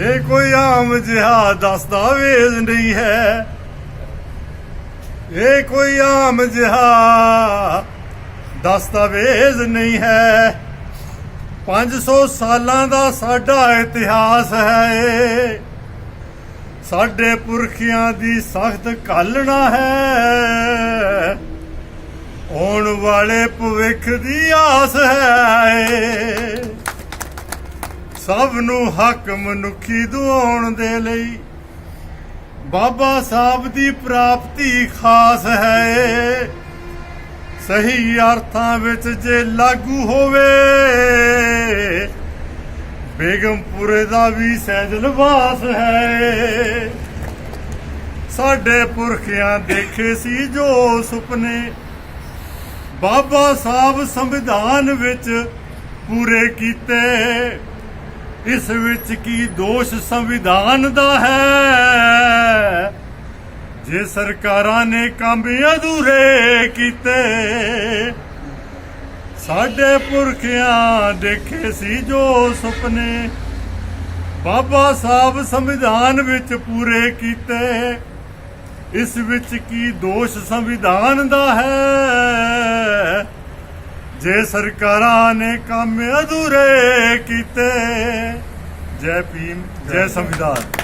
ਇਹ ਕੋਈ ਆਮ ਜਿਹਾ ਦਸਤਾਵੇਜ਼ ਨਹੀਂ ਹੈ। ਇਹ ਕੋਈ ਆਮ ਜਿਹਾ ਦਸਤਾਵੇਜ਼ ਨਹੀਂ ਹੈ। 500 ਸਾਲਾਂ ਦਾ ਸਾਡਾ ਇਤਿਹਾਸ ਹੈ ਸਾਡੇ ਪੁਰਖਿਆਂ ਦੀ ਸਖਤ ਘਾਲਣਾ ਹੈ। ਆਉਣ ਵਾਲੇ ਭਵਿੱਖ ਦੀ ਆਸ ਹੈ ਸਭ ਨੂੰ ਹੱਕ ਮਨੁੱਖੀ ਦੁਆਉਣ ਦੇ ਲਈ। ਬਾਬਾ ਸਾਹਿਬ ਦੀ ਪ੍ਰਾਪਤੀ ਖਾਸ ਹੈ। ਸਹੀ ਅਰਥਾਂ ਵਿੱਚ ਜੇ ਲਾਗੂ ਹੋਵੇ, ਬੇਗਮਪੁਰੇ ਦਾ ਵੀ ਸਹਿਜ ਵਾਸ ਹੈ। ਸਾਡੇ ਪੁਰਖਿਆਂ ਦੇਖੇ ਸੀ ਜੋ ਸੁਪਨੇ। ਬਾਬਾ ਸਾਹਿਬ ਸੰਵਿਧਾਨ ਵਿੱਚ ਪੂਰੇ ਕੀਤੇ। ਇਸ ਵਿੱਚ ਕੀ ਦੋਸ਼ ਸੰਵਿਧਾਨ ਦਾ ਹੈ? ਜੇ ਸਰਕਾਰਾਂ ਨੇ ਕੰਮ ਅਧੂਰੇ ਕੀਤੇ, ਸਾਡੇ ਪੁਰਖਿਆਂ ਦੇਖੇ ਸੀ ਜੋ ਸੁਪਨੇ। ਬਾਬਾ ਸਾਹਿਬ ਸੰਵਿਧਾਨ ਵਿੱਚ ਪੂਰੇ ਕੀਤੇ, ਇਸ ਵਿੱਚ ਕੀ ਦੋਸ਼ ਸੰਵਿਧਾਨ ਦਾ ਹੈ? ਜੇ ਸਰਕਾਰਾਂ ਨੇ ਕੰਮ ਅਧੂਰੇ ਕੀਤੇ ਜੈ ਭੀਮ ਜੈ ਸੰਵਿਧਾਨ।